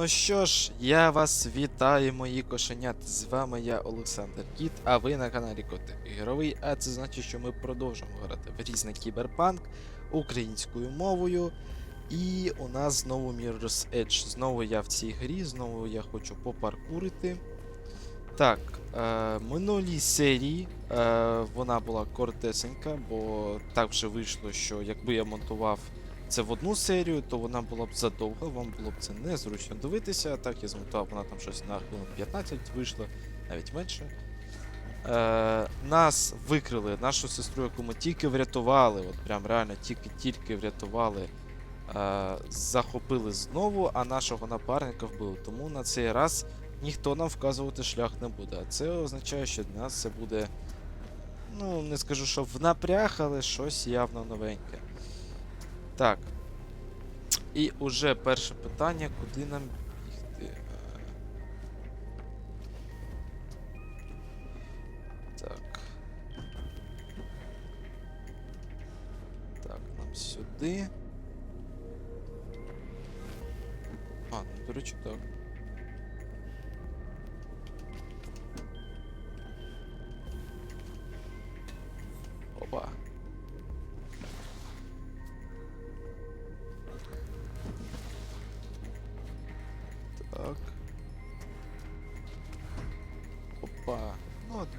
Ну що ж, я вас вітаю, мої кошенята. З вами я, Олександр Кіт, а ви на каналі Котик Ігровий, а це значить, що ми продовжуємо грати в різний кіберпанк українською мовою. І у нас знову Mirror's Edge. Знову я в цій грі, знову я хочу попаркурити. Так, е, минулій серії е, вона була коротесенька, бо так вже вийшло, що якби я монтував це в одну серію, то вона була б задовга, вам було б це незручно дивитися. Так, я змотував, вона там щось на хвилин 15 вийшла, навіть менше. Е, нас викрили, нашу сестру, яку ми тільки врятували, от прям реально тільки-тільки врятували, е, захопили знову, а нашого напарника вбили. Тому на цей раз ніхто нам вказувати шлях не буде. А це означає, що для нас це буде. Ну, не скажу, що в напряг, але щось явно новеньке. Так. І уже перше питання, куди нам бігти? Так. Так, нам сюди. А, ну, до речі, так. Опа.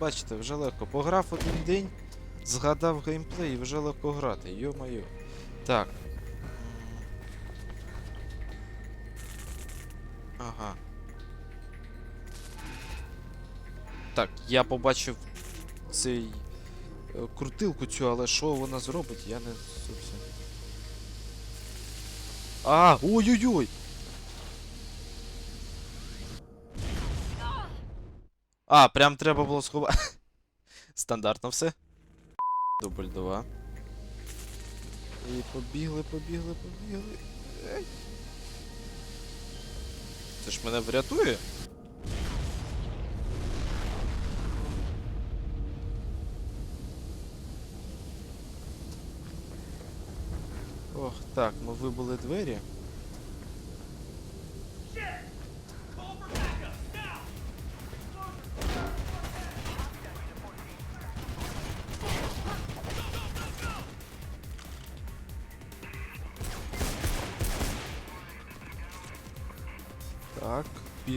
Бачите, вже легко. Пограв один день, згадав геймплей і вже легко грати. Йо-моє. Так. Ага. Так, я побачив цей е, крутилку цю, але що вона зробить, я не зовсім. А, ой-ой-ой! А, прям треба було сховати. Стандартно все. Дубль 2. І побігли, побігли, побігли. Це ж мене врятує? Ох, так, ми вибили двері.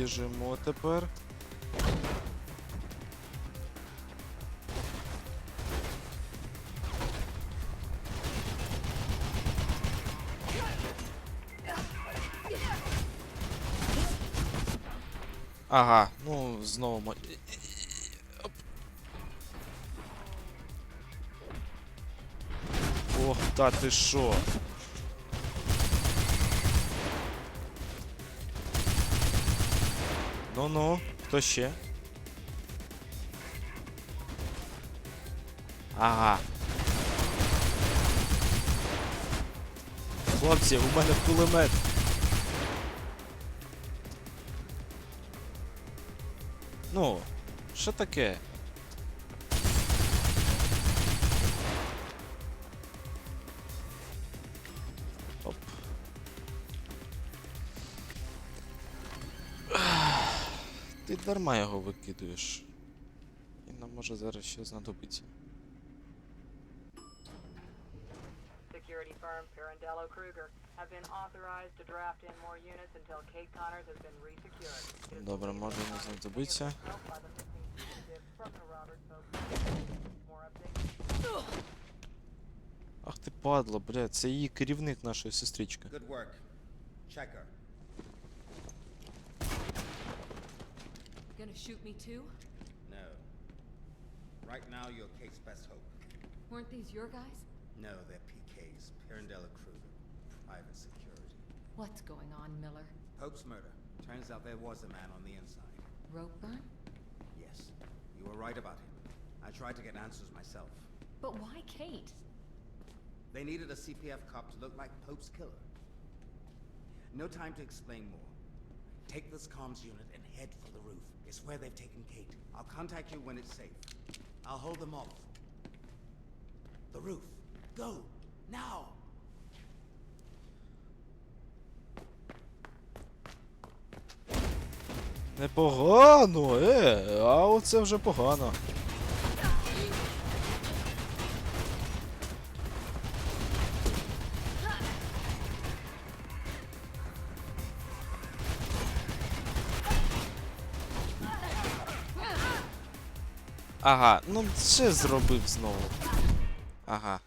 Біжимо тепер. Ага, ну знову мо... Ох, та ти що? Ну-ну, хто ще? Ага. Хлопці, у мене кулемет. Ну, що таке? Дарма його викидуєш. І нам може зараз ще знадобиться. Security firm Pirandello Kruger have been authorized to draft in more units until Kate Connors has been resecured. Добре, може не знадобиться. Ах ти падла, бля, це її керівник нашої сестрички. Good work. Checker. Gonna shoot me too? No. Right now, you're Kate's best hope. Weren't these your guys? No, they're PK's, Pirandella Kruger, private security. What's going on, Miller? Pope's murder. Turns out there was a man on the inside. Rope burn? Yes, you were right about him. I tried to get answers myself. But why Kate? They needed a CPF cop to look like Pope's killer. No time to explain more. Take this comms unit and head for the roof. It's where they've taken Kate. I'll contact you when it's safe. I'll hold them off. The roof. Go! Now! Непогано, е, а оце вже погано. Ага, ну ще зробив знову. Ага.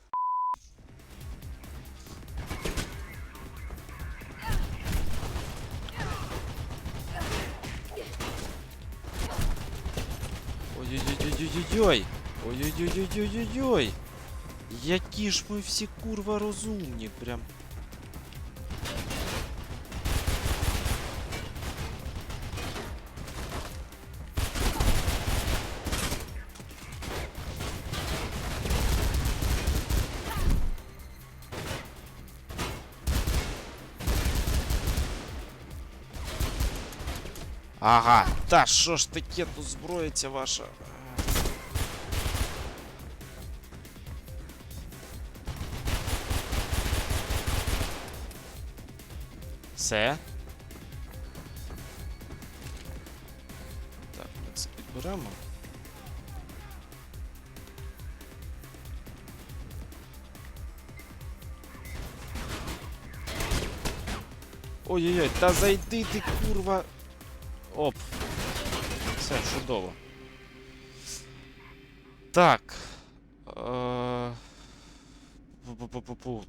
Ой-ой-ой-ой-ой-ой! Ой-ой-ой-ой-ой-ой! Які ж ми всі курва розумні, прям. Ага, та що ж таке тут зброїться ваша? Все. Так, ми це підберемо. Ой-ой-ой, та зайди ти, курва. Оп. Все, чудово. Так. Е, Пу-пу-пу-пу-пу.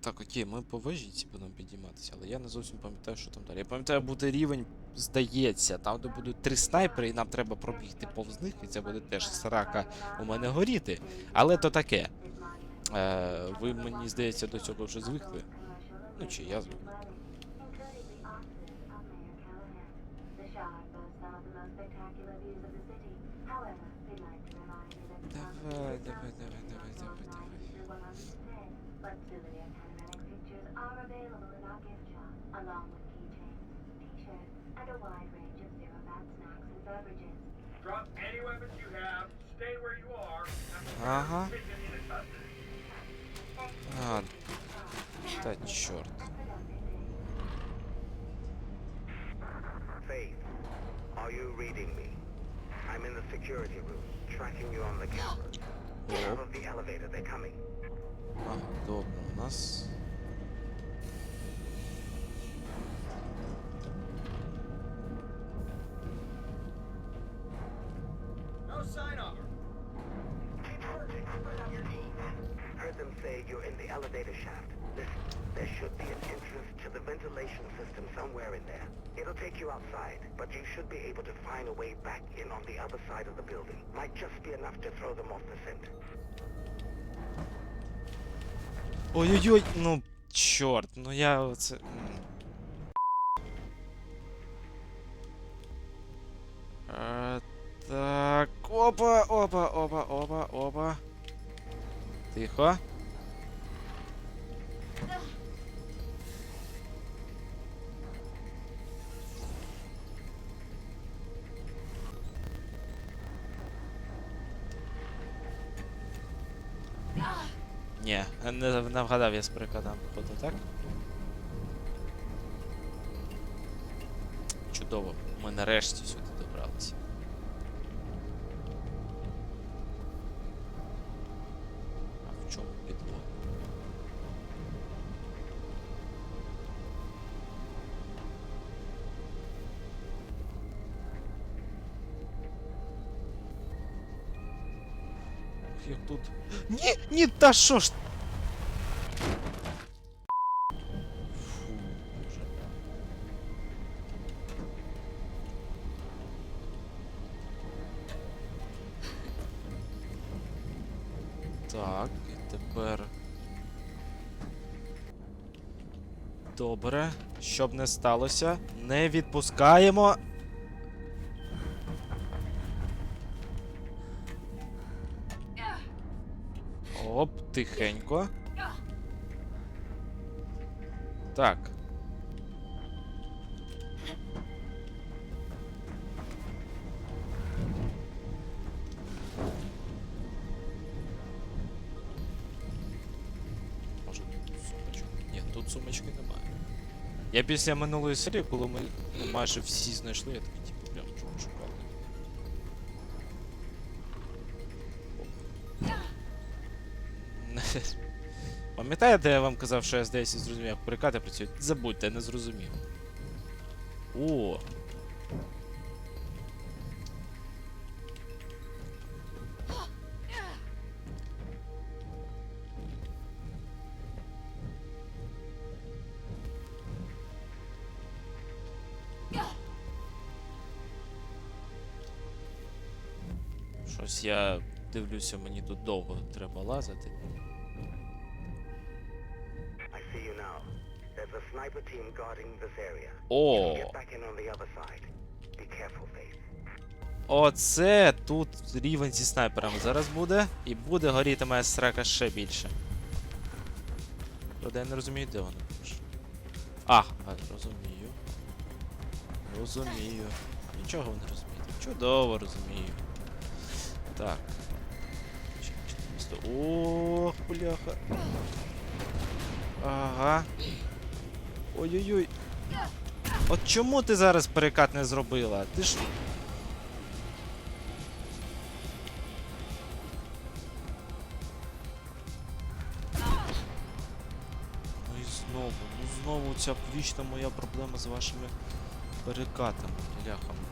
Так, окей, ми по вежі ці будемо підійматися, але я не зовсім пам'ятаю, що там далі. Я пам'ятаю, буде рівень, здається, там, де будуть три снайпери, і нам треба пробігти повз них, і це буде теж срака у мене горіти. Але то таке. Е, ви, мені здається, до цього вже звикли. Ну чи я звик. Давай, давай, давай, давай, давай, давай. But souvenir panoramic pictures are available in our gift shop, along with keychains, t-shirts, and a wide range of zero-fat snacks and beverages. Drop any weapons you have, stay where you are, and Ага. take them into custody. А, та чорт. Faith, are you reading me? I'm in the security room, tracking you on the camera. Get out of the elevator, they're coming. Ага, добре, у нас. No sign of her. Keep searching, spread out your team. Heard them say you're in the elevator shaft. Listen, there should be an entrance to the ventilation system somewhere in there. It'll take you outside, but you should be able to find a way back in on the other side of the building. Might just be enough to throw them off the scent. Ой-ой-ой, ну чорт, ну я оце. м. Е, так. Опа, опа, опа, опа, опа. Тихо. Ні, не, не вгадав я з перекладом, походу, так? Чудово, ми нарешті сюди добралися. А в чому підлога? Як тут. Ні, та що ж? Так, і тепер. Добре. Щоб не сталося, не відпускаємо. Тихенько. Так. Може тут сумочку? Ні, тут сумочки немає. Я після минулої серії, коли ми майже всі знайшли, я такий, Пам'ятаєте, я вам казав, що я здається зрозумів, як перекати працюють? Забудьте, не зрозумів. О. Щось я дивлюся, мені тут довго треба лазити. Sniper team guarding this area. О! get back in on the other side. Be careful, Faith. Оце тут рівень зі снайперами зараз буде, і буде горіти моя срака ще більше. Правда, я не розумію, де вона пише. А, а, розумію. Розумію. Нічого не розумієте. Чудово розумію. Так. Ох, бляха. Ага. Ой-ой-ой. От чому ти зараз перекат не зробила? Ти ж Ну і знову, ну знову ця вічна моя проблема з вашими перекатами, ляхами.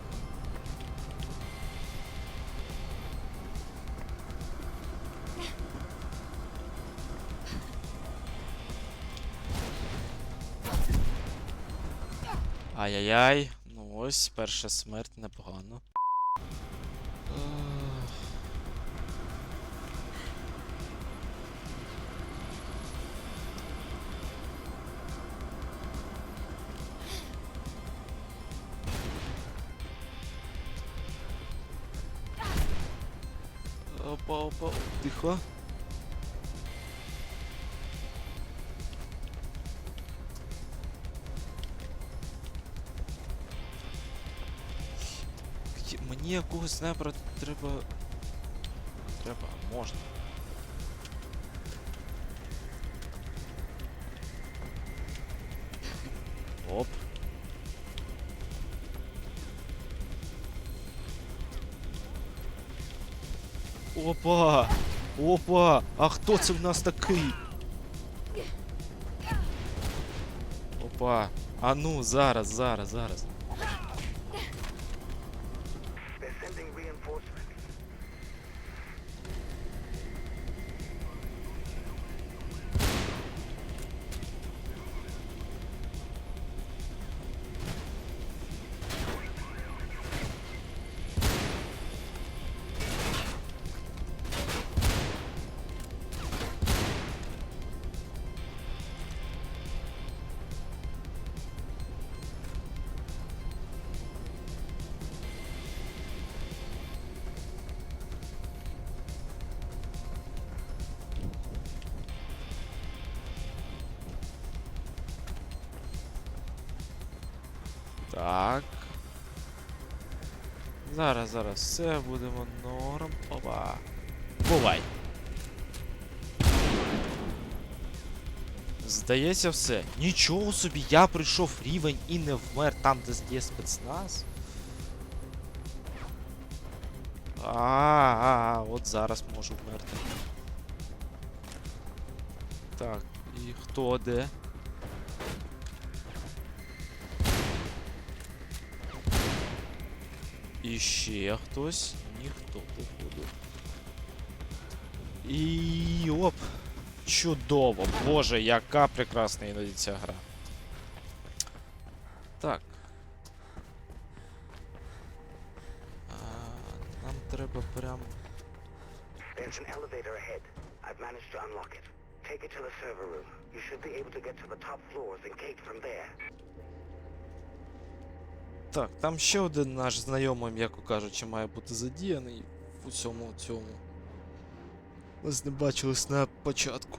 Ай-яй-яй, ну ось, перша смерть непогано. Опа, опа, тихо. Якогось снайпера треба. Треба, можна. Оп. Опа! Опа! А хто це в нас такий? Опа! А ну, зараз, зараз, зараз. Так. Зараз, зараз, все будемо норм. Опа. Бувай. Здається, все. Нічого собі, я прийшов рівень і не вмер там, де є спецназ. А, а, а, от зараз можу вмерти. Так, і хто де? І ще хтось? Ніхто, походу. І оп! Чудово! Боже, яка прекрасна іноді ця гра. Так. А, нам треба прям. There's an elevator ahead. I've managed to unlock it. Take it to the server room. You should be able to get to the top floors and gate from there. Так, там ще один наш знайомий, м'яко кажучи, має бути задіяний у цьому цьому. Ми з ним бачились на початку.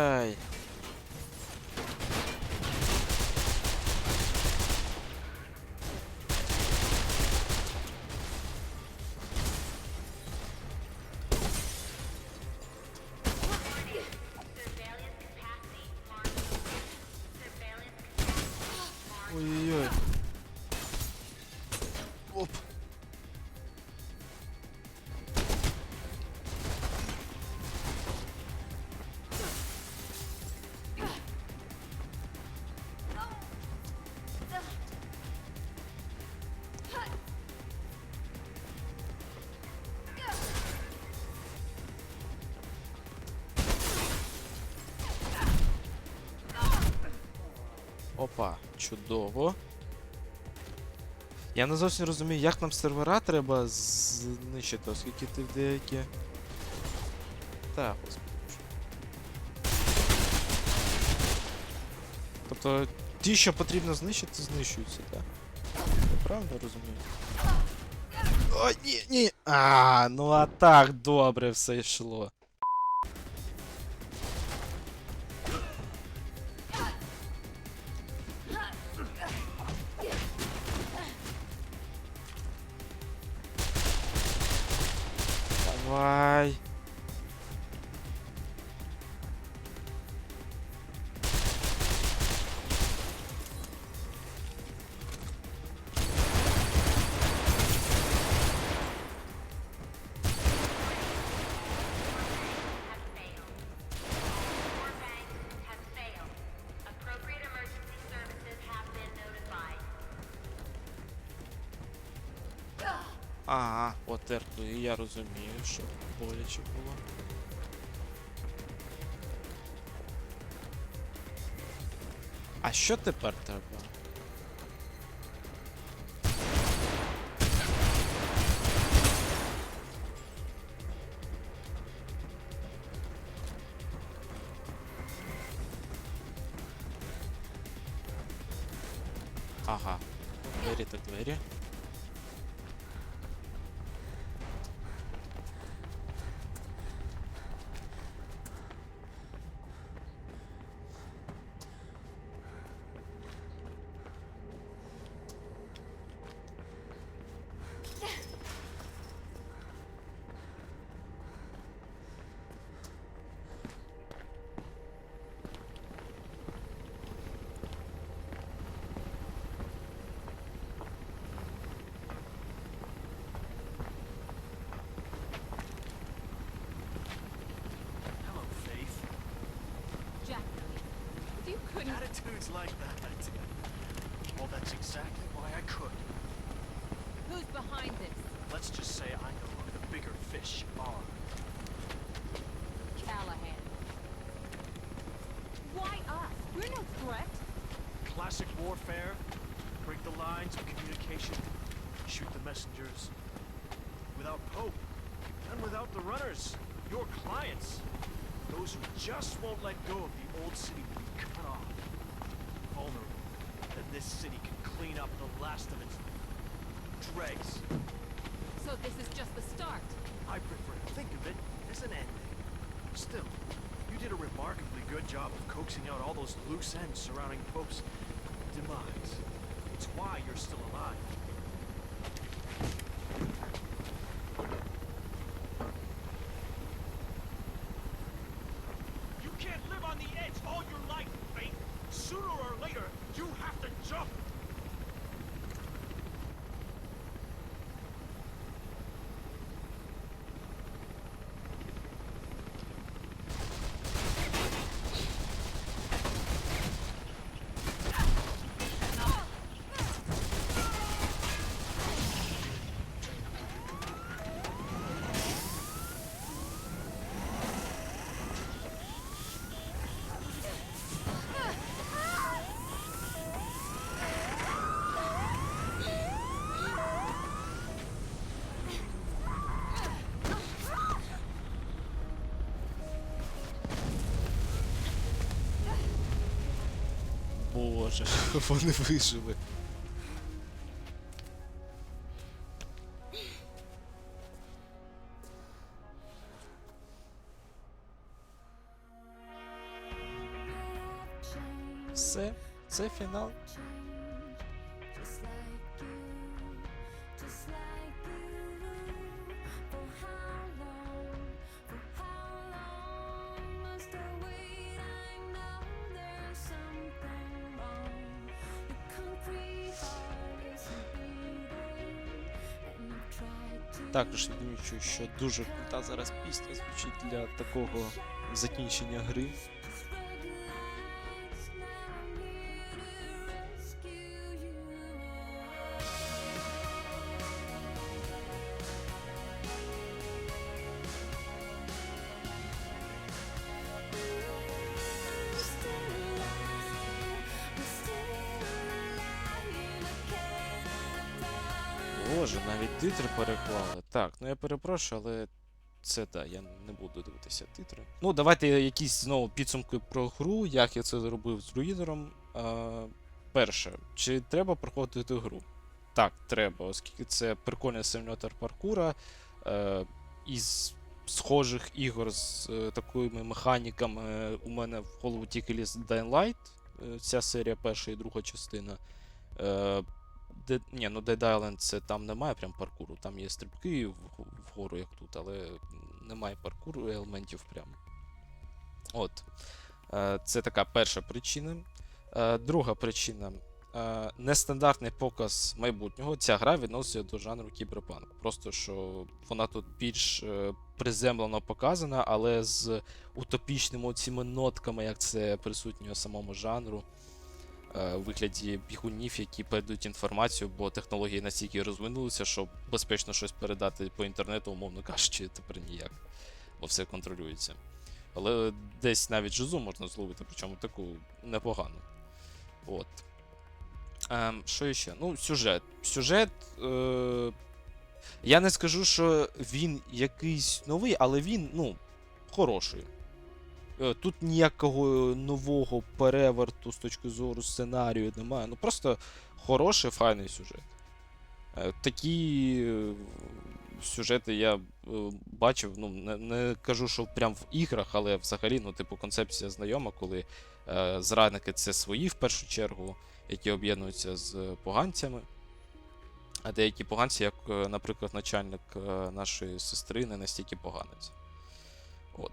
Опа, чудово. Я не зовсім розумію, як нам сервера треба знищити, оскільки ти деякі. Так, господи. Тобто ті, що потрібно знищити, знищуються, так? Я правильно розумію? Ой, ні, ні. А, ну а так добре все йшло. Bye. Розумію, що боляче було. А що тепер треба? Couldn't... Like that. Well, that's exactly why I could. Who's behind this? Let's just say I know who the bigger fish are. Callahan. Why us? We're no threat. Classic warfare. Break the lines of communication. Shoot the messengers. Without Pope. And without the runners. Your clients. Those who just won't let go of the old city will be cut off. Vulnerable. And this city can clean up the last of its dregs. So this is just the start. I prefer to think of it as an ending. Still, you did a remarkably good job of coaxing out all those loose ends surrounding Pope's demise. It's why you're still alive. Вони вижили. Також відмічую, що дуже крута зараз пісня звучить для такого закінчення гри. Боже, навіть титри переклали. Ну я перепрошую, але це так, я не буду дивитися титри. Ну, давайте якісь знову підсумки про гру, як я це зробив з руїнером. А, перше, чи треба проходити гру? Так, треба, оскільки це прикольний симулятор паркура. Е, із схожих ігор з е, такими механіками у мене в голову тільки ліз Dying Light, е, ця серія перша і друга частина. Е, де, ні, ну Dead Island це там немає прям паркуру, там є стрибки вгору, як тут, але немає паркуру елементів прямо. От. Е, Це така перша причина. Е, Друга причина. е, Нестандартний показ майбутнього. Ця гра відноситься до жанру кіберпанк. Просто що вона тут більш приземлено показана, але з утопічними цими нотками, як це присутнє у самому жанру е, у вигляді бігунів, які передають інформацію, бо технології настільки розвинулися, що безпечно щось передати по інтернету, умовно кажучи, тепер ніяк, бо все контролюється. Але десь навіть жизу можна зловити, причому таку непогану. От. Ем, що ще? Ну, сюжет. Сюжет. Е- я не скажу, що він якийсь новий, але він, ну, хороший. Е, Тут ніякого нового переверту з точки зору сценарію немає. Ну просто хороший, файний сюжет. Е, Такі е, сюжети я е, бачив, ну, не, не кажу, що прям в іграх, але взагалі, ну, типу, концепція знайома, коли е, зрадники це свої в першу чергу, які об'єднуються з поганцями. А деякі поганці, як, е, наприклад, начальник е, нашої сестри, не настільки поганець. От.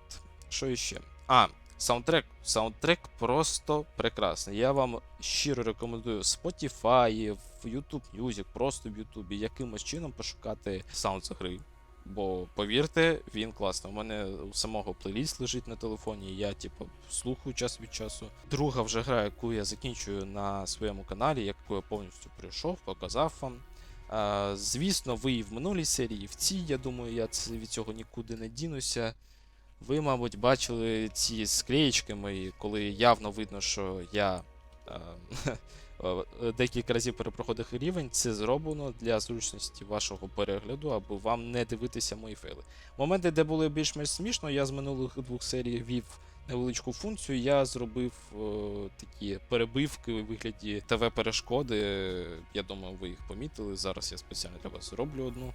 Що іще? А, саундтрек. Саундтрек просто прекрасний. Я вам щиро рекомендую Spotify, в YouTube Music, просто в YouTube, якимось чином пошукати саунд з гри. Бо повірте, він класний. У мене у самого плейліст лежить на телефоні, я, типу, слухаю час від часу. Друга вже гра, яку я закінчую на своєму каналі, яку я повністю пройшов, показав вам. Звісно, ви і в минулій серії, і в цій, я думаю, я від цього нікуди не дінуся. Ви, мабуть, бачили ці склеєчки мої, коли явно видно, що я е, е, декілька разів перепроходив рівень. Це зроблено для зручності вашого перегляду, аби вам не дивитися мої фейли. Моменти, де було більш-менш смішно, я з минулих двох серій ввів невеличку функцію. Я зробив е, такі перебивки у вигляді ТВ-перешкоди. Я думаю, ви їх помітили. Зараз я спеціально для вас зроблю одну.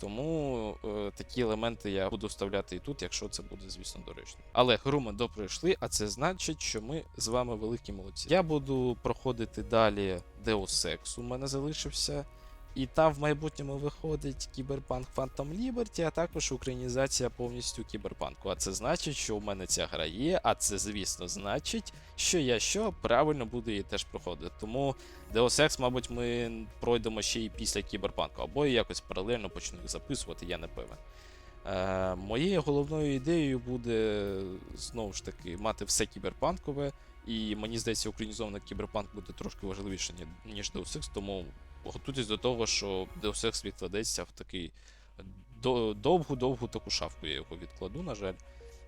Тому е, такі елементи я буду вставляти і тут, якщо це буде, звісно, доречно. Але гру ми допройшли, а це значить, що ми з вами великі молодці. Я буду проходити далі Deus Ex, у мене залишився. І там в майбутньому виходить Кіберпанк Phantom Liberty, а також українізація повністю кіберпанку. А це значить, що у мене ця гра є, а це, звісно, значить, що я що правильно буду її теж проходити. Тому Deus Ex, мабуть, ми пройдемо ще і після кіберпанку, або я якось паралельно почну їх записувати, я не певен. Е, моєю головною ідеєю буде знову ж таки мати все кіберпанкове, і мені здається, українізований кіберпанк буде трошки важливіше, ніж Deus Ex, тому готуйтесь до того, що Deus Ex відкладеться в такий довгу-довгу таку шафку. Я його відкладу, на жаль.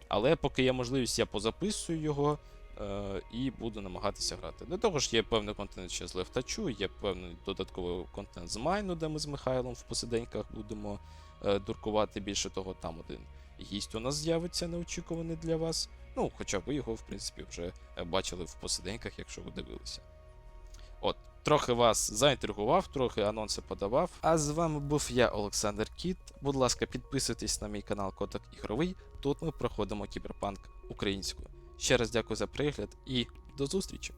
Але поки є можливість, я позаписую його е, і буду намагатися грати. До того ж, є певний контент ще з Левтачу, є певний додатковий контент з Майну, де ми з Михайлом в посиденьках будемо е, дуркувати. Більше того, там один гість у нас з'явиться неочікуваний для вас. Ну, хоча ви його, в принципі, вже е, бачили в посиденьках, якщо ви дивилися. Трохи вас заінтригував, трохи анонси подавав. А з вами був я, Олександр Кіт. Будь ласка, підписуйтесь на мій канал Коток Ігровий. Тут ми проходимо кіберпанк українською. Ще раз дякую за перегляд і до зустрічі!